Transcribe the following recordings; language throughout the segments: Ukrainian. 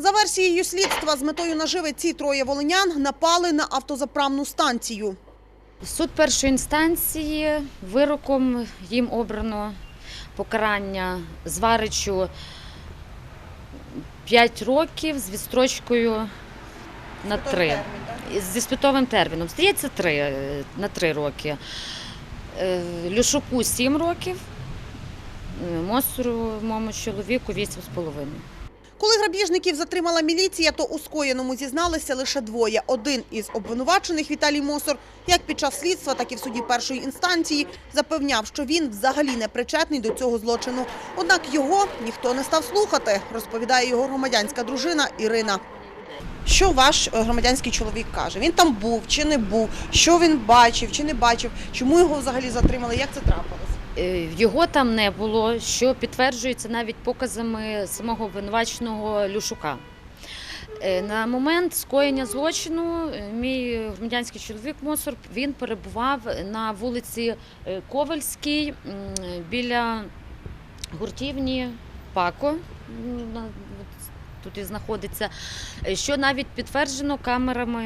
За версією слідства, з метою наживи ці троє волинян напали на автозаправну станцію. Суд першої інстанції вироком їм обрано покарання зваричу 5 років з відстрочкою на 3. Зі спитовим терміном. Здається, 3, на 3 роки. Е, Люшуку 7 років, е, Мосору, моєму чоловіку 8,5. Коли грабіжників затримала міліція, то у скоєному зізналися лише двоє. Один із обвинувачених Віталій Мосор, як під час слідства, так і в суді першої інстанції, запевняв, що він взагалі не причетний до цього злочину. Однак його ніхто не став слухати, розповідає його громадянська дружина Ірина. Що ваш е, громадянський чоловік каже? Він там був чи не був? Що він бачив чи не бачив? Чому його взагалі затримали? Як це трапилось? Е, Його там не було, що підтверджується навіть показами самого обвинуваченого Люшука. Е, На момент скоєння злочину е, мій громадянський чоловік Мосор він перебував на вулиці Ковальській біля гуртівні Пако. Тут і знаходиться, що навіть підтверджено камерами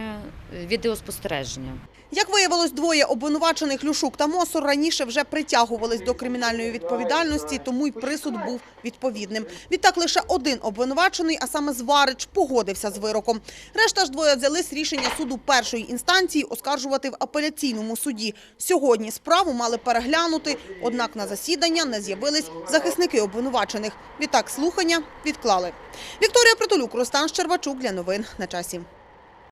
відеоспостереження. Як виявилось, двоє обвинувачених Люшук та Мосор раніше вже притягувались до кримінальної відповідальності, тому й присуд був відповідним. Відтак лише один обвинувачений, а саме Зварич, погодився з вироком. Решта ж двоє взялись рішення суду першої інстанції оскаржувати в апеляційному суді. Сьогодні справу мали переглянути, однак на засідання не з'явились захисники обвинувачених. Відтак слухання відклали. Вікторія Притулюк, Рустан Щербачук для новин на часі.